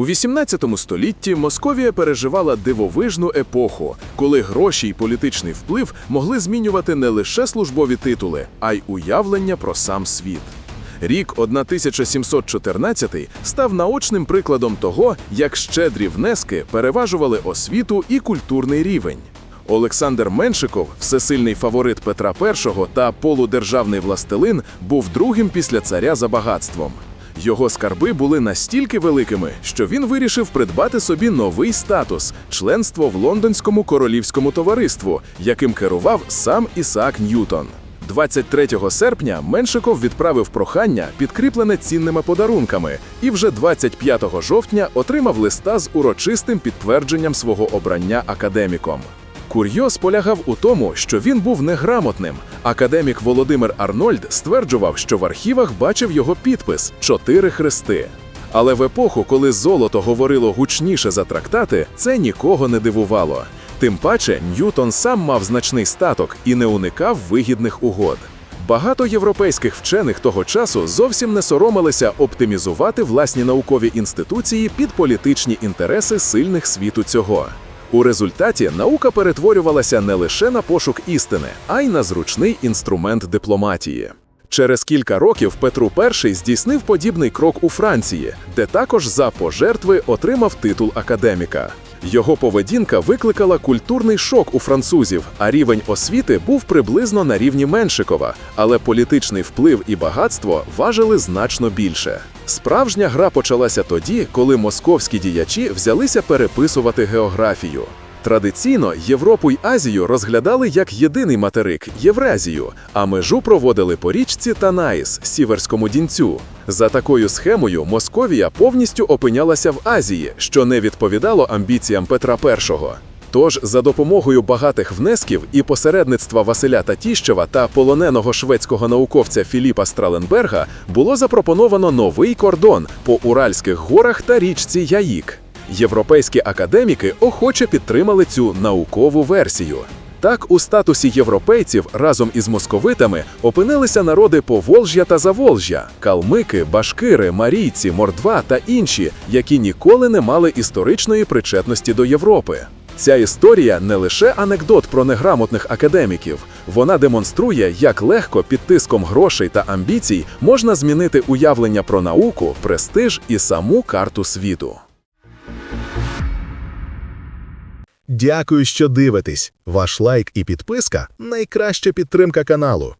У 18 столітті Московія переживала дивовижну епоху, коли гроші й політичний вплив могли змінювати не лише службові титули, а й уявлення про сам світ. Рік 1714 став наочним прикладом того, як щедрі внески переважували освіту і культурний рівень. Олександр Меншиков, всесильний фаворит Петра І та полудержавний властелин, був другим після царя за багатством. Його скарби були настільки великими, що він вирішив придбати собі новий статус членство в лондонському королівському товариству, яким керував сам Ісаак Ньютон. 23 серпня Меншиков відправив прохання, підкріплене цінними подарунками, і вже 25 жовтня отримав листа з урочистим підтвердженням свого обрання академіком. Курйоз полягав у тому, що він був неграмотним. Академік Володимир Арнольд стверджував, що в архівах бачив його підпис Чотири хрести. Але в епоху, коли золото говорило гучніше за трактати, це нікого не дивувало. Тим паче, Ньютон сам мав значний статок і не уникав вигідних угод. Багато європейських вчених того часу зовсім не соромилися оптимізувати власні наукові інституції під політичні інтереси сильних світу цього. У результаті наука перетворювалася не лише на пошук істини, а й на зручний інструмент дипломатії. Через кілька років Петру І здійснив подібний крок у Франції, де також за пожертви отримав титул академіка. Його поведінка викликала культурний шок у французів, а рівень освіти був приблизно на рівні Меншикова, але політичний вплив і багатство важили значно більше. Справжня гра почалася тоді, коли московські діячі взялися переписувати географію. Традиційно Європу й Азію розглядали як єдиний материк Євразію, а межу проводили по річці Танаїс, Сіверському дінцю. За такою схемою Московія повністю опинялася в Азії, що не відповідало амбіціям Петра І. Тож за допомогою багатих внесків і посередництва Василя Татіщева та полоненого шведського науковця Філіпа Страленберга було запропоновано новий кордон по Уральських горах та річці Яїк. Європейські академіки охоче підтримали цю наукову версію. Так, у статусі європейців разом із московитами опинилися народи Поволжя та Заволжя, калмики, башкири, марійці, мордва та інші, які ніколи не мали історичної причетності до Європи. Ця історія не лише анекдот про неграмотних академіків, вона демонструє, як легко під тиском грошей та амбіцій можна змінити уявлення про науку, престиж і саму карту світу. Дякую, що дивитесь. Ваш лайк і підписка найкраща підтримка каналу.